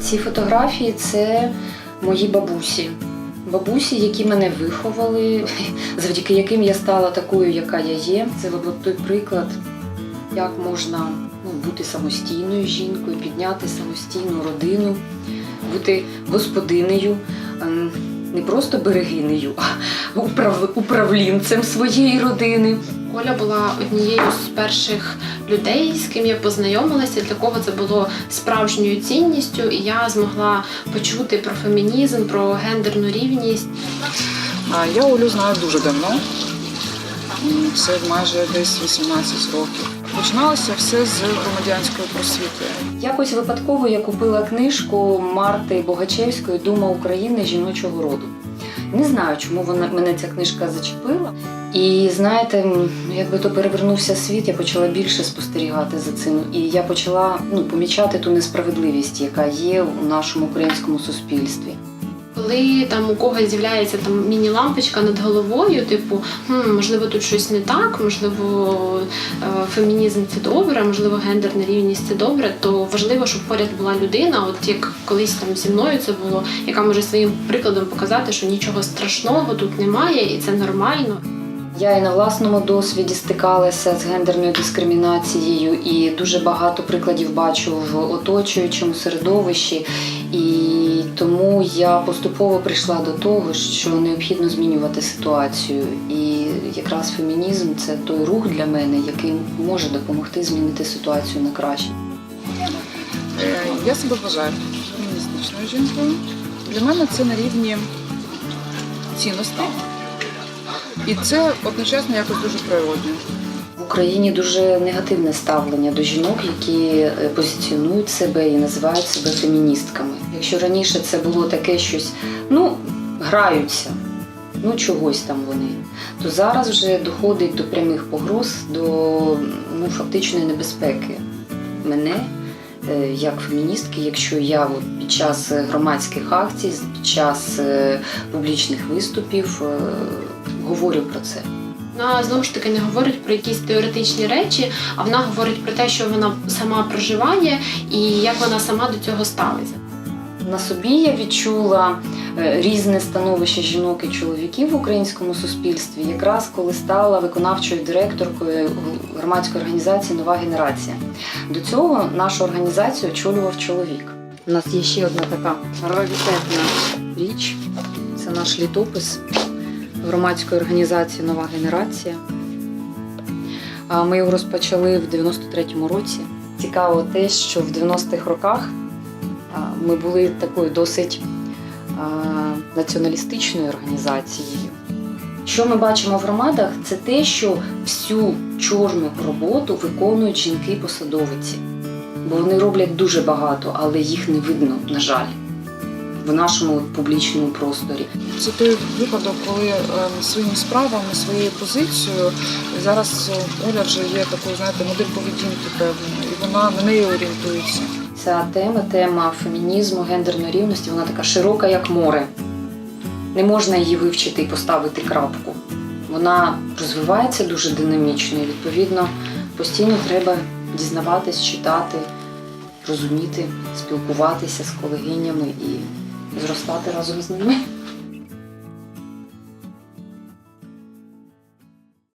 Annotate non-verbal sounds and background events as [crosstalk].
Ці фотографії це мої бабусі. Бабусі, які мене виховали, [laughs] завдяки яким я стала такою, яка я є. Це той приклад, як можна ну, бути самостійною жінкою, підняти самостійну родину, бути господинею, ем, не просто берегинею, управ- управлінцем своєї родини. Оля була однією з перших людей, з ким я познайомилася. Для кого це було справжньою цінністю, і я змогла почути про фемінізм, про гендерну рівність. Я Олю знаю дуже давно. Це майже десь 18 років. Починалося все з громадянської просвіти. Якось випадково я купила книжку Марти Богачевської Дума України жіночого роду. Не знаю, чому вона мене ця книжка зачепила. І знаєте, якби то перевернувся світ, я почала більше спостерігати за цим. І я почала ну, помічати ту несправедливість, яка є у нашому українському суспільстві. Коли там у когось з'являється там міні-лампочка над головою, типу, хм, можливо, тут щось не так, можливо, е, фемінізм це добре, можливо, гендерна рівність це добре, то важливо, щоб поряд була людина, от як колись там зі мною це було, яка може своїм прикладом показати, що нічого страшного тут немає, і це нормально. Я і на власному досвіді стикалася з гендерною дискримінацією, і дуже багато прикладів бачу в оточуючому середовищі. І тому я поступово прийшла до того, що необхідно змінювати ситуацію. І якраз фемінізм це той рух для мене, який може допомогти змінити ситуацію на краще. Е, Я себе вважаю феміністичною жінкою. Для мене це на рівні цінностей. І це одночасно якось дуже природньо. В Україні дуже негативне ставлення до жінок, які е, позиціонують себе і називають себе феміністками. Якщо раніше це було таке щось, ну, граються, ну чогось там вони, то зараз вже доходить до прямих погроз, до ну, фактичної небезпеки мене. е, Як феміністки, якщо я от під час громадських акцій, під час е, публічних виступів говорю про це. Вона знову ж таки не говорить про якісь теоретичні речі, а вона говорить про те, що вона сама проживає і як вона сама до цього ставиться. На собі я відчула е, різне становище жінок і чоловіків в українському суспільстві, якраз коли стала виконавчою директоркою громадської організації Нова генерація. До цього нашу організацію очолював чоловік. У нас є ще одна така раритетна річ. Це наш літопис громадської організації Нова генерація. Ми його розпочали в 93-му році. Цікаво те, що в 90-х роках ми були такою досить націоналістичною організацією. Що ми бачимо в громадах, це те, що всю чорну роботу виконують жінки-посадовиці. Бо вони роблять дуже багато, але їх не видно, на жаль, в нашому публічному просторі. Це той випадок, коли е, своїми справами, своєю позицією зараз Оля вже є такою, знаєте, модель поведінки певною, і вона на неї орієнтується. Ця тема, тема фемінізму, гендерної рівності, вона така широка, як море. Не можна її вивчити і поставити крапку. Вона розвивається дуже динамічно і, відповідно, постійно треба дізнаватись, читати, розуміти, спілкуватися з колегинями і зростати разом з ними.